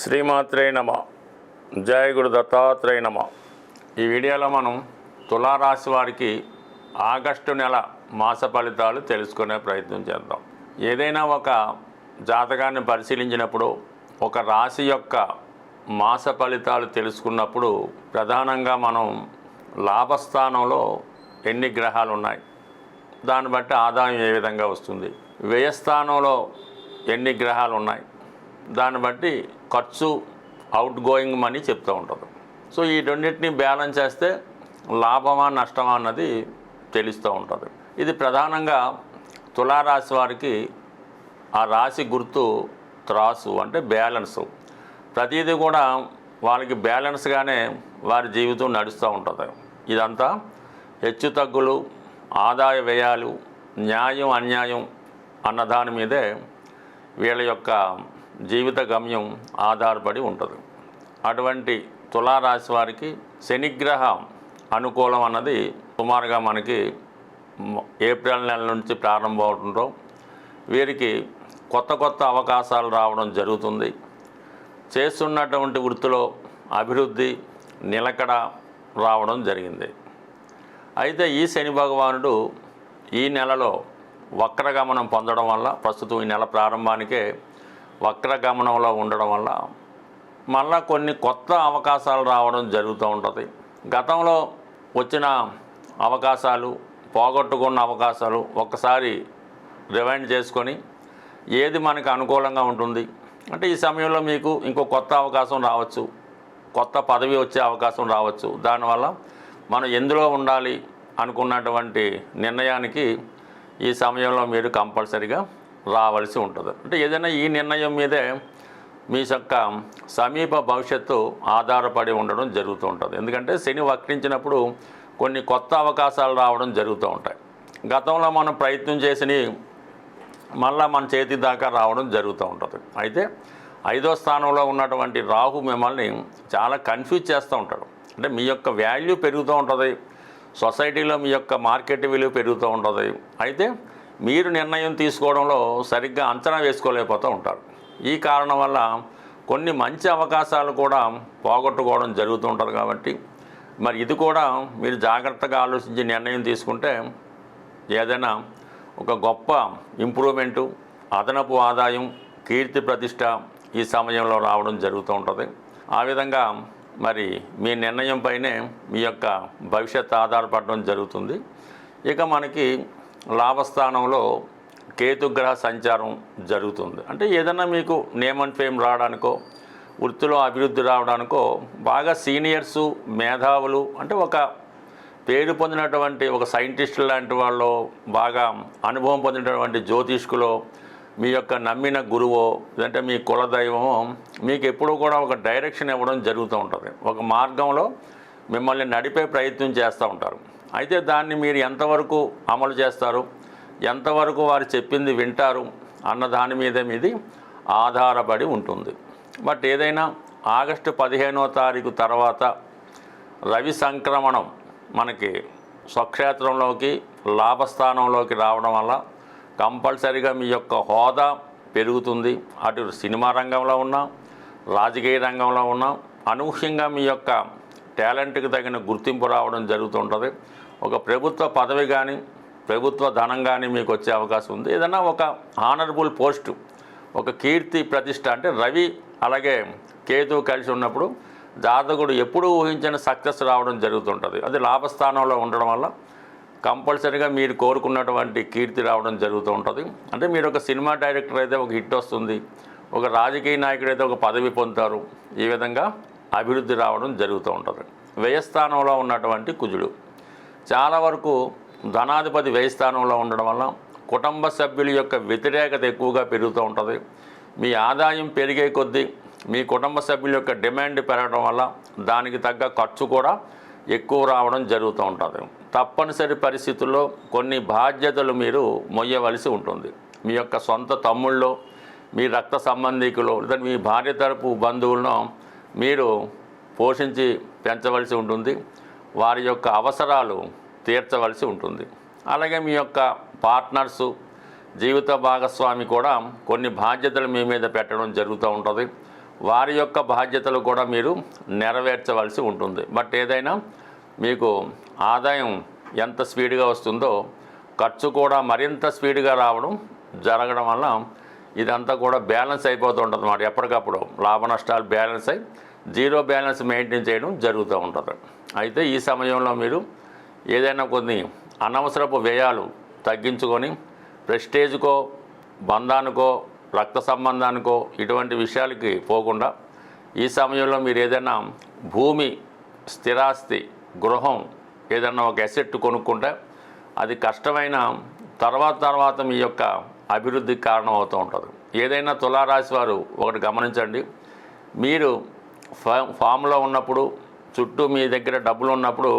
శ్రీమాత్రే నమ. జయ గురు దత్తాత్రేయ నమ. ఈ వీడియోలో మనం తులారాశి వారికి ఆగస్టు నెల మాస ఫలితాలు తెలుసుకునే ప్రయత్నం చేద్దాం. ఏదైనా ఒక జాతకాన్ని పరిశీలించినప్పుడు ఒక రాశి యొక్క మాస ఫలితాలు తెలుసుకున్నప్పుడు ప్రధానంగా మనం లాభస్థానంలో ఎన్ని గ్రహాలు ఉన్నాయి దాన్ని బట్టి ఆదాయం ఏ విధంగా వస్తుంది వ్యయస్థానంలో ఎన్ని గ్రహాలు ఉన్నాయి దాన్ని బట్టి ఖర్చు అవుట్ గోయింగ్ మనీ చెప్తూ ఉంటుంది సో ఈ రెండింటిని బ్యాలెన్స్ చేస్తే లాభమా నష్టమా అన్నది తెలుస్తూ ఉంటుంది. ఇది ప్రధానంగా తులారాశి వారికి ఆ రాశి గుర్తు త్రాసు అంటే బ్యాలెన్సు. ప్రతిదీ కూడా వాళ్ళకి బ్యాలెన్స్గానే వారి జీవితం నడుస్తూ ఉంటుంది. ఇదంతా హెచ్చు తగ్గులు ఆదాయ వ్యయాలు న్యాయం అన్యాయం అన్న దాని మీదే వీళ్ళ యొక్క జీవిత గమ్యం ఆధారపడి ఉంటుంది. అటువంటి తులారాశి వారికి శనిగ్రహం అనుకూలం అన్నది సుమారుగా మనకి ఏప్రిల్ నెల నుంచి ప్రారంభం అవడంతో వీరికి కొత్త కొత్త అవకాశాలు రావడం జరుగుతుంది. చేస్తున్నటువంటి వృత్తిలో అభివృద్ధి నిలకడ రావడం జరిగింది. అయితే ఈ శని భగవానుడు ఈ నెలలో వక్రగమనం పొందడం వల్ల ప్రస్తుతం ఈ నెల ప్రారంభానికే వక్రగమనంలో ఉండడం వల్ల మళ్ళా కొన్ని కొత్త అవకాశాలు రావడం జరుగుతూ ఉంటుంది. గతంలో వచ్చిన అవకాశాలు పోగొట్టుకున్న అవకాశాలు ఒక్కసారి రివైండ్ చేసుకొని ఏది మనకు అనుకూలంగా ఉంటుంది. అంటే ఈ సమయంలో మీకు ఇంకో కొత్త అవకాశం రావచ్చు. కొత్త పదవి వచ్చే అవకాశం రావచ్చు. దానివల్ల మనం ఎందులో ఉండాలి అనుకున్నటువంటి నిర్ణయానికి ఈ సమయంలో మీరు కంపల్సరిగా రావాల్సి ఉంటుంది. అంటే ఏదైనా ఈ నిర్ణయం మీదే మీ యొక్క సమీప భవిష్యత్తు ఆధారపడి ఉండడం జరుగుతూ ఉంటుంది. ఎందుకంటే శని వక్రించినప్పుడు కొన్ని కొత్త అవకాశాలు రావడం జరుగుతూ ఉంటాయి. గతంలో మనం ప్రయత్నం చేసిని మళ్ళా మన చేతి దాకా రావడం జరుగుతూ ఉంటుంది. అయితే ఐదో స్థానంలో ఉన్నటువంటి రాహు మిమ్మల్ని చాలా కన్ఫ్యూజ్ చేస్తూ ఉంటాడు. అంటే మీ యొక్క వాల్యూ పెరుగుతూ ఉంటుంది. సొసైటీలో మీ యొక్క మార్కెట్ విలువ పెరుగుతూ ఉంటుంది. అయితే మీరు నిర్ణయం తీసుకోవడంలో సరిగ్గా అంచనా వేసుకోలేకపోతూ ఉంటారు. ఈ కారణం వల్ల కొన్ని మంచి అవకాశాలు కూడా పోగొట్టుకోవడం జరుగుతూ ఉంటుంది కాబట్టి మరి ఇది కూడా మీరు జాగ్రత్తగా ఆలోచించి నిర్ణయం తీసుకుంటే ఏదైనా ఒక గొప్ప ఇంప్రూవ్మెంటు అదనపు ఆదాయం కీర్తి ప్రతిష్ట ఈ సమయంలో రావడం జరుగుతూ ఉంటుంది. ఆ విధంగా మరి మీ నిర్ణయం పైనే మీ యొక్క భవిష్యత్ ఆధారపడడం జరుగుతుంది. ఇక మనకి లాభస్థానంలో కేతుగ్రహ సంచారం జరుగుతుంది. అంటే ఏదైనా మీకు నేమ్ అండ్ ఫేమ్ రావడానికో వృత్తిలో అభివృద్ధి రావడానికో బాగా సీనియర్సు మేధావులు అంటే ఒక పేరు పొందినటువంటి ఒక సైంటిస్ట్ లాంటి వాళ్ళు బాగా అనుభవం పొందినటువంటి జ్యోతిష్కులో మీ యొక్క నమ్మిన గురువో లేదంటే మీ కులదైవమో మీకు ఎప్పుడూ కూడా ఒక డైరెక్షన్ ఇవ్వడం జరుగుతూ ఉంటుంది. ఒక మార్గంలో మిమ్మల్ని నడిపే ప్రయత్నం చేస్తూ ఉంటారు. అయితే దాన్ని మీరు ఎంతవరకు అమలు చేస్తారు? ఎంతవరకు వారు చెప్పింది వింటారు? అన్న దాని మీద మీది ఆధారపడి ఉంటుంది. బట్ ఏదైనా ఆగస్టు పదిహేనో తారీఖు తర్వాత రవి సంక్రమణం మనకి స్వక్షేత్రంలోకి లాభస్థానంలోకి రావడం వల్ల కంపల్సరిగా మీ యొక్క హోదా పెరుగుతుంది. అటు సినిమా రంగంలో ఉన్నా రాజకీయ రంగంలో ఉన్నా అనూహ్యంగా మీ యొక్క టాలెంట్కి తగిన గుర్తింపు రావడం జరుగుతుంటుంది. ఒక ప్రభుత్వ పదవి కానీ ప్రభుత్వ ధనం కానీ మీకు వచ్చే అవకాశం ఉంది. ఏదైనా ఒక ఆనరబుల్ పోస్ట్ ఒక కీర్తి ప్రతిష్ట అంటే రవి అలాగే కేతు కలిసి ఉన్నప్పుడు జాతకుడు ఎప్పుడు ఊహించిన సక్సెస్ రావడం జరుగుతుంటుంది. అది లాభస్థానంలో ఉండడం వల్ల కంపల్సరీగా మీరు కోరుకున్నటువంటి కీర్తి రావడం జరుగుతూ ఉంటుంది అంటే మీరు ఒక సినిమా డైరెక్టర్ అయితే ఒక హిట్ వస్తుంది. ఒక రాజకీయ నాయకుడు అయితే ఒక పదవి పొందుతారు. ఈ విధంగా అభివృద్ధి రావడం జరుగుతూ ఉంటుంది. వ్యయస్థానంలో ఉన్నటువంటి కుజుడు చాలా వరకు ధనాధిపతి వ్యయస్థానంలో ఉండడం వల్ల కుటుంబ సభ్యుల యొక్క వ్యతిరేకత ఎక్కువగా పెరుగుతూ ఉంటుంది. మీ ఆదాయం పెరిగే కొద్దీ మీ కుటుంబ సభ్యుల యొక్క డిమాండ్ పెరగడం వల్ల దానికి తగ్గ ఖర్చు కూడా ఎక్కువ రావడం జరుగుతూ ఉంటుంది. తప్పనిసరి పరిస్థితుల్లో కొన్ని బాధ్యతలు మీరు మొయ్యవలసి ఉంటుంది. మీ యొక్క సొంత తమ్ముళ్ళు మీ రక్త సంబంధికులు లేదా మీ భార్య తరపు బంధువులను మీరు పోషించి పెంచవలసి ఉంటుంది. వారి యొక్క అవసరాలు తీర్చవలసి ఉంటుంది. అలాగే మీ యొక్క పార్ట్నర్సు జీవిత భాగస్వామి కూడా కొన్ని బాధ్యతలు మీ మీద పెట్టడం జరుగుతూ ఉంటుంది. వారి యొక్క బాధ్యతలు కూడా మీరు నెరవేర్చవలసి ఉంటుంది. బట్ ఏదైనా మీకు ఆదాయం ఎంత స్పీడ్గా వస్తుందో ఖర్చు కూడా మరింత స్పీడ్గా రావడం జరగడం వల్ల ఇదంతా కూడా బ్యాలెన్స్ అయిపోతూ ఉంటుంది అన్నమాట ఎప్పటికప్పుడు లాభ నష్టాలు బ్యాలెన్స్ అయి జీరో బ్యాలెన్స్ మెయింటైన్ చేయడం జరుగుతూ ఉంటుంది. అయితే ఈ సమయంలో మీరు ఏదైనా కొన్ని అనవసరపు వ్యయాలు తగ్గించుకొని ప్రెస్టేజ్కో బంధానికో రక్త సంబంధానికో ఇటువంటి విషయాలకి పోకుండా ఈ సమయంలో మీరు ఏదైనా భూమి స్థిరాస్తి గృహం ఏదైనా ఒక ఎసెట్ కొనుక్కుంటే అది కష్టమైన తర్వాత తర్వాత మీ యొక్క అభివృద్ధికి కారణం అవుతూ ఉంటుంది. ఏదైనా తులారాశి వారు ఒకటి గమనించండి. మీరు ఫా ఫామ్లో ఉన్నప్పుడు చుట్టూ మీ దగ్గర డబ్బులు ఉన్నప్పుడు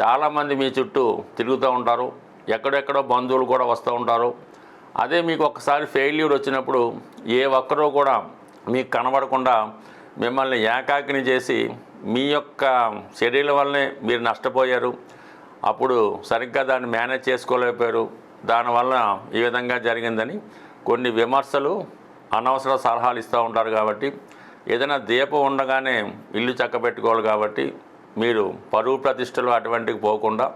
చాలామంది మీ చుట్టూ తిరుగుతూ ఉంటారు. ఎక్కడెక్కడో బంధువులు కూడా వస్తూ ఉంటారు. అదే మీకు ఒకసారి ఫెయిల్యూర్ వచ్చినప్పుడు ఏ ఒక్కరూ కూడా మీకు కనబడకుండా మిమ్మల్ని ఏకాకిని చేసి మీ యొక్క చర్యల వల్లనే మీరు నష్టపోయారు. అప్పుడు సరిగ్గా దాన్ని మేనేజ్ చేసుకోలేకపోయారు. దానివల్ల ఈ విధంగా జరిగిందని కొన్ని విమర్శలు అనవసర సలహాలు ఇస్తూ ఉంటారు కాబట్టి ఏదైనా దీపం ఉండగానే ఇల్లు చక్కబెట్టుకోవాలి కాబట్టి మీరు పరువు ప్రతిష్టలు అటువంటికి పోకుండా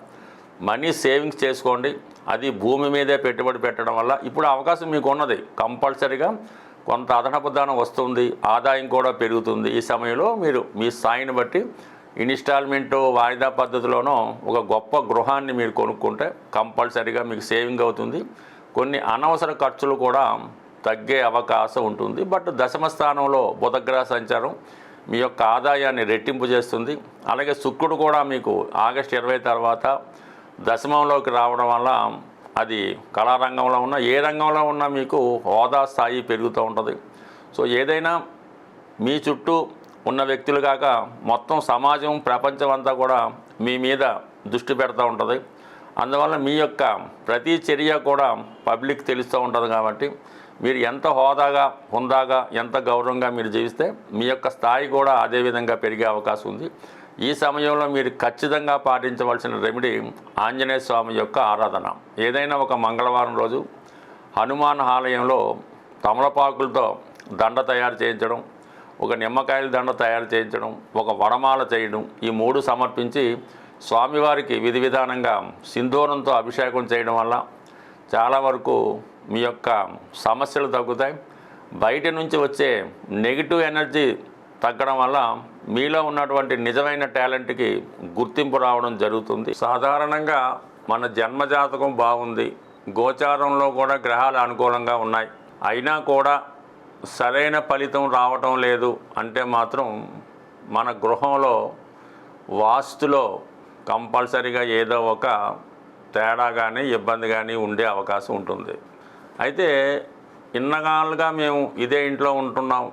మనీ సేవింగ్స్ చేసుకోండి. అది భూమి మీదే పెట్టుబడి పెట్టడం వల్ల ఇప్పుడు అవకాశం మీకు ఉన్నది. కంపల్సరీగా కొంత అదనపు ధనం వస్తుంది ఆదాయం కూడా పెరుగుతుంది. ఈ సమయంలో మీరు మీ స్థాయిని బట్టి ఇన్స్టాల్మెంటు వాయిదా పద్ధతిలోనో ఒక గొప్ప గృహాన్ని మీరు కొనుక్కుంటే కంపల్సరీగా మీకు సేవింగ్ అవుతుంది. కొన్ని అనవసర ఖర్చులు కూడా తగ్గే అవకాశం ఉంటుంది. బట్ దశమ స్థానంలో బుధగ్రహ సంచారం మీ యొక్క ఆదాయాన్ని రెట్టింపు చేస్తుంది. అలాగే శుక్రుడు కూడా మీకు ఆగస్ట్ ఇరవై తర్వాత దశమంలోకి రావడం వల్ల అది కళారంగంలో ఉన్న ఏ రంగంలో ఉన్నా మీకు హోదా స్థాయి పెరుగుతూ ఉంటుంది. సో ఏదైనా మీ చుట్టూ ఉన్న వ్యక్తులు కాక మొత్తం సమాజం ప్రపంచం అంతా కూడా మీ మీద దృష్టి పెడతా ఉంటుంది. అందువల్ల మీ యొక్క ప్రతి చర్య కూడా పబ్లిక్ తెలుస్తూ ఉంటుంది కాబట్టి మీరు ఎంత హోదాగా హుందాగా ఎంత గౌరవంగా మీరు జీవిస్తే మీ యొక్క స్థాయి కూడా అదే విధంగా పెరిగే అవకాశం ఉంది. ఈ సమయంలో మీరు ఖచ్చితంగా పాటించవలసిన రెమెడీ ఆంజనేయ స్వామి యొక్క ఆరాధన. ఏదైనా ఒక మంగళవారం రోజు హనుమాన్ ఆలయంలో తమలపాకులతో దండ తయారు చేయించడం ఒక నిమ్మకాయల దండ తయారు చేయించడం ఒక వరమాల చేయడం ఈ మూడు సమర్పించి స్వామివారికి విధి విధానంగా సింధూరంతో అభిషేకం చేయడం వల్ల చాలా వరకు మీ యొక్క సమస్యలు తగ్గుతాయి. బయట నుంచి వచ్చే నెగిటివ్ ఎనర్జీ తగ్గడం వల్ల మీలో ఉన్నటువంటి నిజమైన టాలెంట్కి గుర్తింపు రావడం జరుగుతుంది. సాధారణంగా మన జన్మజాతకం బాగుంది. గోచారంలో కూడా గ్రహాలు అనుకూలంగా ఉన్నాయి. అయినా కూడా సరైన ఫలితం రావటం లేదు అంటే మాత్రం మన గృహంలో వాస్తులో కంపల్సరీగా ఏదో ఒక తేడా కానీ ఇబ్బంది కానీ ఉండే అవకాశం ఉంటుంది. అయితే ఇన్నగాళ్ళుగా మేము ఇదే ఇంట్లో ఉంటున్నాం.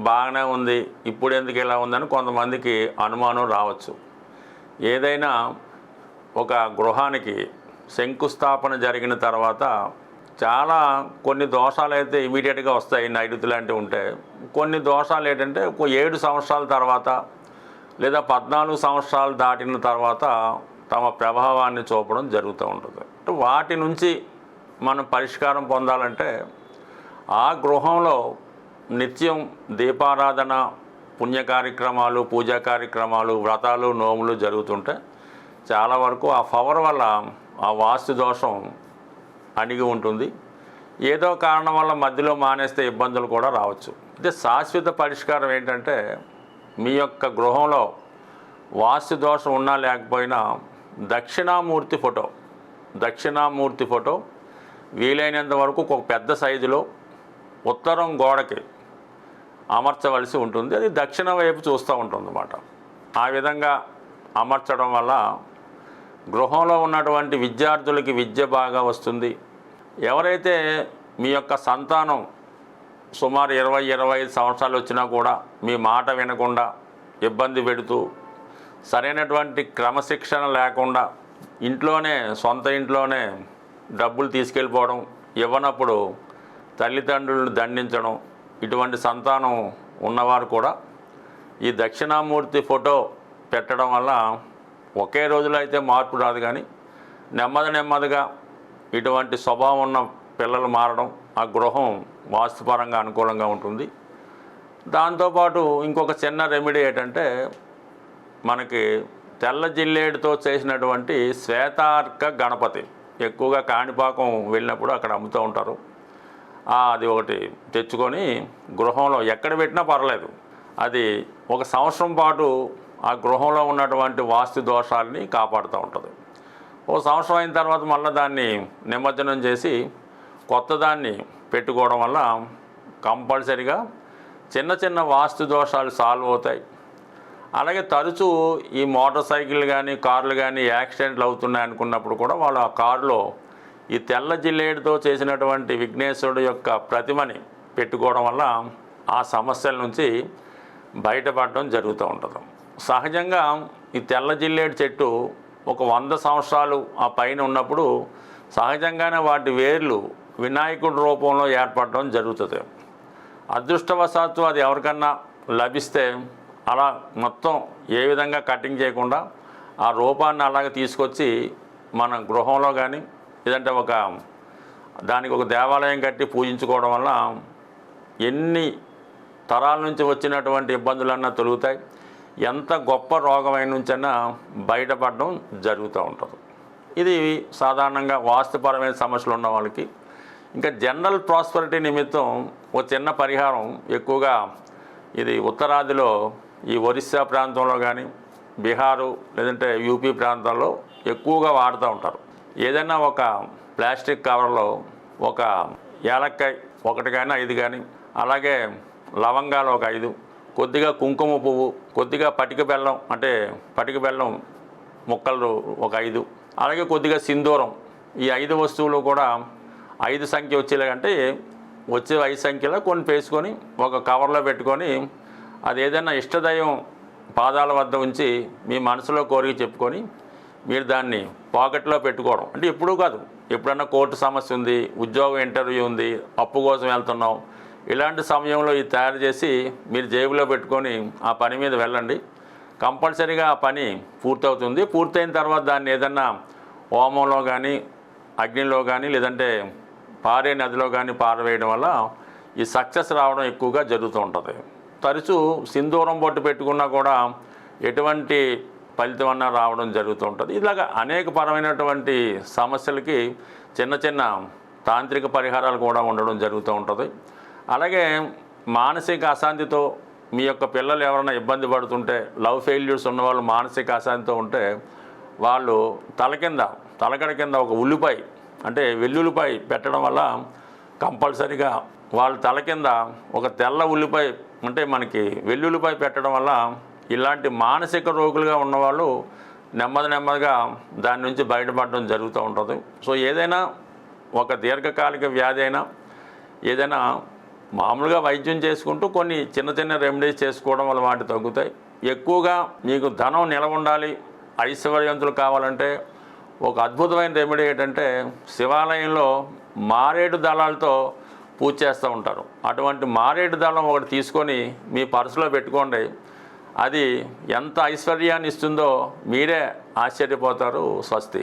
బాగానే ఉంది. ఇప్పుడు ఎందుకు ఇలా ఉందని కొంతమందికి అనుమానం రావచ్చు. ఏదైనా ఒక గృహానికి శంకుస్థాపన జరిగిన తర్వాత చాలా కొన్ని దోషాలు అయితే ఇమీడియట్గా వస్తాయి నైరుతి లాంటివి ఉంటే. కొన్ని దోషాలు ఏంటంటే ఒక ఏడు సంవత్సరాల తర్వాత లేదా పద్నాలుగు సంవత్సరాలు దాటిన తర్వాత తమ ప్రభావాన్ని చూపడం జరుగుతూ ఉంటుంది. అంటే వాటి నుంచి మనం పరిష్కారం పొందాలంటే ఆ గృహంలో నిత్యం దీపారాధన పుణ్య కార్యక్రమాలు పూజా కార్యక్రమాలు వ్రతాలు నోములు జరుగుతుంటే చాలా వరకు ఆ పవర్ వల్ల ఆ వాస్తు దోషం అణిగి ఉంటుంది. ఏదో కారణం వల్ల మధ్యలో మానేస్తే ఇబ్బందులు కూడా రావచ్చు. అయితే శాశ్వత పరిష్కారం ఏంటంటే మీ యొక్క గృహంలో వాస్తు దోషం ఉన్నా లేకపోయినా దక్షిణామూర్తి ఫోటో దక్షిణామూర్తి ఫోటో వీలైనంత వరకు ఒక పెద్ద సైజులో ఉత్తరం గోడకి అమర్చవలసి ఉంటుంది. అది దక్షిణ వైపు చూస్తూ ఉంటుంది అన్నమాట ఆ విధంగా అమర్చడం వల్ల గృహంలో ఉన్నటువంటి విద్యార్థులకి విద్య బాగా వస్తుంది. ఎవరైతే మీ యొక్క సంతానం సుమారు ఇరవై ఇరవై ఐదు సంవత్సరాలు వచ్చినా కూడా మీ మాట వినకుండా ఇబ్బంది పెడుతూ సరైనటువంటి క్రమశిక్షణ లేకుండా ఇంట్లోనే సొంత ఇంట్లోనే డబ్బులు తీసుకెళ్ళిపోవడం ఇవ్వనప్పుడు తల్లిదండ్రులను దండించడం ఇటువంటి సంతానం ఉన్నవారు కూడా ఈ దక్షిణామూర్తి ఫోటో పెట్టడం వల్ల ఒకే రోజులో అయితే మార్పు రాదు కానీ నెమ్మది నెమ్మదిగా ఇటువంటి స్వభావం ఉన్న పిల్లలు మారడం ఆ గృహం వాస్తుపరంగా అనుకూలంగా ఉంటుంది. దాంతోపాటు ఇంకొక చిన్న రెమెడీ ఏంటంటే మనకి తెల్ల జిల్లేడుతో చేసినటువంటి శ్వేతార్క గణపతి ఎక్కువగా కాణిపాకం వెళ్ళినప్పుడు అక్కడ అమ్ముతూ ఉంటారు. అది ఒకటి తెచ్చుకొని గృహంలో ఎక్కడ పెట్టినా పర్లేదు. అది ఒక సంవత్సరం పాటు ఆ గృహంలో ఉన్నటువంటి వాస్తు దోషాలని కాపాడుతూ ఉంటుంది. ఓ సంవత్సరం అయిన తర్వాత మళ్ళీ దాన్ని నిమజ్జనం చేసి కొత్త దాన్ని పెట్టుకోవడం వల్ల కంపల్సరిగా చిన్న చిన్న వాస్తు దోషాలు సాల్వ్ అవుతాయి. అలాగే తరచూ ఈ మోటార్ సైకిల్ కానీ కార్లు కానీ యాక్సిడెంట్లు అవుతున్నాయి అనుకున్నప్పుడు కూడా వాళ్ళు ఆ కారులో ఈ తెల్ల జిల్లేడుతో చేసినటువంటి విఘ్నేశ్వరుడు యొక్క ప్రతిమని పెట్టుకోవడం వల్ల ఆ సమస్యల నుంచి బయటపడడం జరుగుతూ ఉంటుంది. సహజంగా ఈ తెల్ల జిల్లేడు చెట్టు ఒక వంద సంవత్సరాలు ఆ పైన ఉన్నప్పుడు సహజంగానే వాటి వేర్లు వినాయకుడి రూపంలో ఏర్పడడం జరుగుతుంది. అదృష్టవశాత్తు అది ఎవరికన్నా లభిస్తే అలా మొత్తం ఏ విధంగా కటింగ్ చేయకుండా ఆ రూపాన్ని అలాగే తీసుకొచ్చి మన గృహంలో కానీ లేదంటే ఒక దానికి ఒక దేవాలయం కట్టి పూజించుకోవడం వల్ల ఎన్ని తరాల నుంచి వచ్చినటువంటి ఇబ్బందులన్నా తొలుగుతాయి. ఎంత గొప్ప రోగమైన నుంచైనా బయటపడడం జరుగుతూ ఉంటుంది. ఇది సాధారణంగా వాస్తుపరమైన సమస్యలు ఉన్న వాళ్ళకి. ఇంకా జనరల్ ప్రాస్పరిటీ నిమిత్తం ఒక చిన్న పరిహారం ఎక్కువగా ఇది ఉత్తరాదిలో ఈ ఒరిస్సా ప్రాంతంలో కానీ బీహారు లేదంటే యూపీ ప్రాంతాల్లో ఎక్కువగా వాడుతూ ఉంటారు. ఏదైనా ఒక ప్లాస్టిక్ కవర్లో ఒక యాలక్కాయ ఒకటి కానీ ఐదు కానీ అలాగే లవంగాలు ఒక ఐదు కొద్దిగా కుంకుమ పువ్వు కొద్దిగా పటిక బెల్లం అంటే పటిక బెల్లం ముక్కలు ఒక ఐదు. అలాగే కొద్దిగా సింధూరం. ఈ ఐదు వస్తువులు కూడా ఐదు సంఖ్య వచ్చేలాగంటే వచ్చే ఐదు సంఖ్యలో కొన్ని వేసుకొని ఒక కవర్లో పెట్టుకొని అది ఏదైనా ఇష్టదయం పాదాల వద్ద ఉంచి మీ మనసులో కోరిక చెప్పుకొని మీరు దాన్ని పాకెట్లో పెట్టుకోవడం. అంటే ఎప్పుడూ కాదు. ఎప్పుడన్నా కోర్టు సమస్య ఉంది ఉద్యోగం ఇంటర్వ్యూ ఉంది అప్పు కోసం వెళ్తున్నాం ఇలాంటి సమయంలో ఇది తయారు చేసి మీరు జేబులో పెట్టుకొని ఆ పని మీద వెళ్ళండి. కంపల్సరీగా ఆ పని పూర్తవుతుంది. పూర్తయిన తర్వాత దాన్ని ఏదన్నా హోమంలో కానీ అగ్నిలో కానీ లేదంటే పారే నదిలో కానీ పారవేయడం వల్ల ఈ సక్సెస్ రావడం ఎక్కువగా జరుగుతూ ఉంటుంది. తరచూ సింధూరం బొట్టు పెట్టుకున్నా కూడా ఎటువంటి ఫలితం అన్నా రావడం జరుగుతూ ఉంటుంది. ఇలాగ అనేక పరమైనటువంటి సమస్యలకి చిన్న చిన్న తాంత్రిక పరిహారాలు కూడా ఉండడం జరుగుతూ ఉంటుంది. అలాగే మానసిక అశాంతితో మీ యొక్క పిల్లలు ఎవరైనా ఇబ్బంది పడుతుంటే లవ్ ఫెయిల్యూర్స్ ఉన్నవాళ్ళు మానసిక అశాంతితో ఉంటే వాళ్ళు తల కింద తలకడ కింద ఒక ఉల్లిపాయ అంటే వెల్లుల్లిపాయ పెట్టడం వల్ల కంపల్సరిగా వాళ్ళ తల కింద ఒక తెల్ల ఉల్లిపాయ అంటే మనకి వెల్లుల్లిపాయ పెట్టడం వల్ల ఇలాంటి మానసిక రోగులుగా ఉన్నవాళ్ళు నెమ్మది నెమ్మదిగా దాని నుంచి బయటపడడం జరుగుతూ ఉంటుంది. సో ఏదైనా ఒక దీర్ఘకాలిక వ్యాధి అయినా ఏదైనా మామూలుగా వైద్యం చేసుకుంటూ కొన్ని చిన్న చిన్న రెమెడీస్ చేసుకోవడం వల్ల వాటి తగ్గుతాయి. ఎక్కువగా మీకు ధనం నిలవ ఉండాలి ఐశ్వర్యవంతులు కావాలంటే ఒక అద్భుతమైన రెమెడీ ఏంటంటే శివాలయంలో మారేడు దళాలతో పూజ చేస్తూ ఉంటారు. అటువంటి మారేడు దళం ఒకటి తీసుకొని మీ పర్సులో పెట్టుకోండి. అది ఎంత ఐశ్వర్యాన్ని ఇస్తుందో మీరే ఆశ్చర్యపోతారు స్వస్తి.